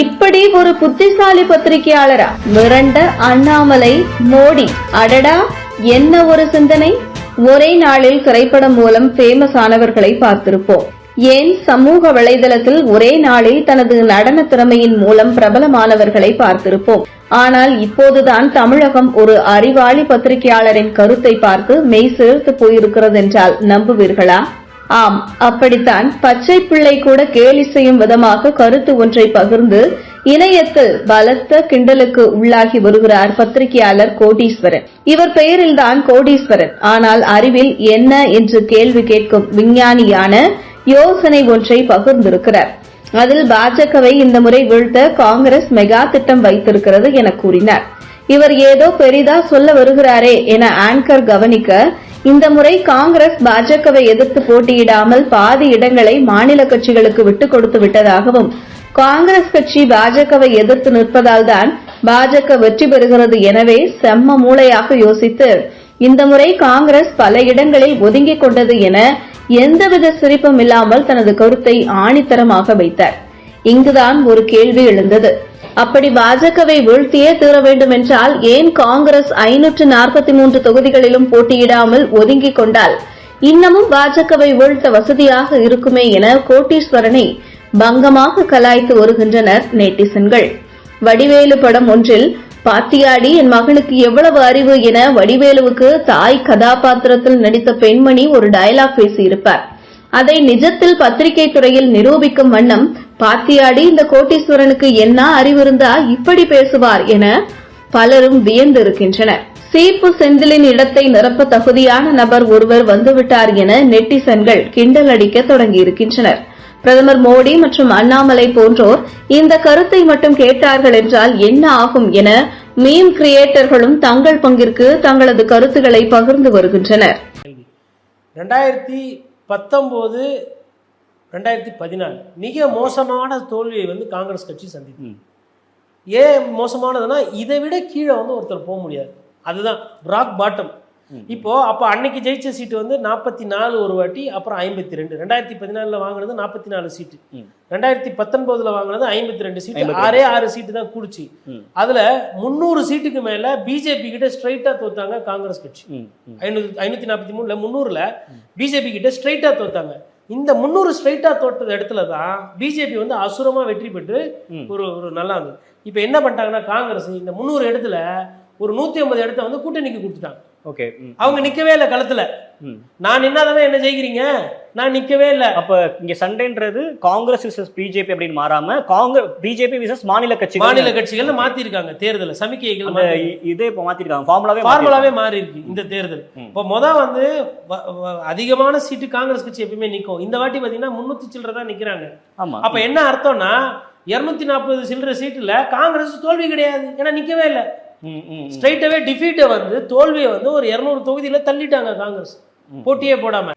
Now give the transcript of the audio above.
இப்படி ஒரு புத்திசாலி பத்திரிகையாளரா? மிரண்ட அண்ணாமலை மோடி அடடா என்ன ஒரு சிந்தனை? ஒரே நாளில் திரைப்படம் மூலம் ஃபேமஸ் ஆனவர்களை பார்த்திருப்போம். ஏன் சமூக வலைதளத்தில் ஒரே நாளில் தனது நடன திறமையின் மூலம் பிரபலமானவர்களை பார்த்திருப்போம்? ஆனால் இப்போதுதான் தமிழகம் ஒரு அறிவாளி பத்திரிகையாளரின் கருத்தை பார்த்து மெய் சேர்த்து போயிருக்கிறது என்றால் நம்புவீர்களா? ஆம் அப்படித்தான் பச்சை பிள்ளை கூட கேலி செய்யும் விதமாக கருத்து ஒன்றை பகிர்ந்து இணையத்தில் பலத்த கிண்டலுக்கு உள்ளாகி வருகிறார் பத்திரிகையாளர் கோடீஸ்வரன். இவர் பெயரில்தான் கோடீஸ்வரன். ஆனால் அறிவில் என்ன என்று கேள்வி கேட்கும் விஞ்ஞானியான யோசனை ஒன்றை பகிர்ந்திருக்கிறார். அதில் பாஜகவை இந்த முறை வீழ்த்த காங்கிரஸ் மெகா திட்டம் வைத்திருக்கிறது என கூறினார். இவர் ஏதோ பெரிதா சொல்ல வருகிறாரே என ஆங்கர் கவனிக்க இந்த முறை காங்கிரஸ் பாஜகவை எதிர்த்து போட்டியிடாமல் பாதி இடங்களை மாநில கட்சிகளுக்கு விட்டுக் கொடுத்து விட்டதாகவும் காங்கிரஸ் கட்சி பாஜகவை எதிர்த்து நிற்பதால் தான் பாஜக வெற்றி பெறுகிறது எனவே செம்ம மூளையாக யோசித்து இந்த முறை காங்கிரஸ் பல இடங்களில் ஒதுங்கிக் கொண்டது என எந்தவித சிரிப்பும் இல்லாமல் தனது கருத்தை ஆணித்தரமாக வைத்தார். இங்குதான் ஒரு கேள்வி எழுந்தது. அப்படி பாஜகவை வீழ்த்தியே தீர வேண்டும் என்றால் ஏன் காங்கிரஸ் ஐநூற்று நாற்பத்தி மூன்று தொகுதிகளிலும் போட்டியிடாமல் ஒதுங்கிக் கொண்டால்? இன்னமும் பாஜகவை வீழ்த்த வசதியாக இருக்குமே என கோட்டீஸ்வரனை பங்கமாக கலாய்த்து வருகின்றனர் நேட்டிசன்கள். வடிவேலு படம் ஒன்றில் பாத்தியாடி என் மகனுக்கு எவ்வளவு அறிவு என வடிவேலுவுக்கு தாய் கதாபாத்திரத்தில் நடித்த பெண்மணி ஒரு டயலாக் பேசியிருப்பார். அதை நிஜத்தில் பத்திரிகை துறையில் நிரூபிக்கும் வண்ணம் பாத்தியாடி இந்த கோட்டீஸ்வரனுக்கு என்ன அறிவிருந்தா இப்படி பேசுவார் என பலரும் வியந்திருக்கின்றனர். சீப்பு செந்திலின் இடத்தை நிரப்ப தகுதியான நபர் ஒருவர் வந்துவிட்டார் என நெட்டிசன்கள் கிண்டல் அடிக்க தொடங்கியிருக்கின்றனர். பிரதமர் மோடி மற்றும் அண்ணாமலை போன்றோர் இந்த கருத்தை மட்டும் கேட்டார்கள் என்றால் என்ன ஆகும் என மீம் கிரியேட்டர்களும் தங்கள் பங்கிற்கு தங்களது கருத்துக்களை பகிர்ந்து வருகின்றனர். ரெண்டாயிரத்தி பத்தொம்போது ரெண்டாயிரத்தி பதினாலு மிக மோசமான தோல்வியை வந்து காங்கிரஸ் கட்சி சந்தித்தது ம். ஏன் மோசமானதுன்னா இதை விட கீழே வந்து ஒருத்தர் போக முடியாது அதுதான் ராக் பாட்டம். இப்போ அப்போ அன்னைக்கு ஜெயிச்ச சீட்டு வந்து நாற்பத்தி நாலு ஒரு வாட்டி அப்புறம் ஐம்பத்தி ரெண்டு ரெண்டாயிரத்தி பதினாலில் வாங்கினது நாற்பத்தி நாலு சீட்டு. ரெண்டாயிரத்தி பத்தொன்பதுல வாங்கினது ஐம்பத்தி ரெண்டு சீட்டு 52. ஆறே ஆறு சீட்டு தான் கூடுச்சு. அதுல முந்நூறு சீட்டுக்கு மேல பிஜேபி கிட்ட ஸ்ட்ரைட்டா தோத்தாங்க காங்கிரஸ் கட்சி. ஐநூத்தி ஐநூத்தி நாற்பத்தி மூணுல முந்நூறுல பிஜேபி கிட்ட ஸ்ட்ரைட்டா தோத்தாங்க இந்த முந்நூறு ஸ்ட்ரைட்டா தோட்ட இடத்துல தான் பிஜேபி வந்து அசுரமா வெற்றி பெற்று. ஒரு ஒரு நல்லா இருந்தது. இப்போ என்ன பண்ணிட்டாங்கன்னா காங்கிரஸ் இந்த முந்நூறு இடத்துல ஒரு நூத்தி ஐம்பது இடத்த வந்து கூட்டணிக்கு கொடுத்துட்டாங்க. ஓகே அவங்க நிக்கவே இல்லை களத்துல. நான் நின்னாதானே என்ன ஜெயிக்கிறீங்க? நான் நிக்கவே இல்லை. அப்ப இங்க சண்டைன்றது காங்கிரஸ் விசஸ் பிஜேபி அப்படின்னு மாறாம காங்கிரஸ் பிஜேபி விசஸ் மாநில கட்சிகள். மாநில கட்சிகள்னு மாத்திருக்காங்க தேர்தலை சமிக்கைகள் இதே இப்ப மாத்திருக்காங்க ஃபார்முலாவே ஃபார்முலாவே மாறி இருக்கு இந்த தேர்தல். இப்போ முத வந்து அதிகமான சீட்டு காங்கிரஸ் கட்சி எப்பயுமே நிக்கும். இந்த வாட்டி பாத்தீங்கன்னா முன்னூத்தி சில்லற தான் நிக்கிறாங்க. ஆமா. அப்ப என்ன அர்த்தம்னா இருநூத்தி நாற்பது சில்லற சீட்டுல காங்கிரஸ் தோல்வி கிடையாது. ஏன்னா நிக்கவே இல்லை. ஸ்ட்ரைட்டாவே டிஃபீட்டை வந்து தோல்வியை வந்து ஒரு இருநூறு தொகுதியில தள்ளிட்டாங்க காங்கிரஸ். போட்டியே போடாம.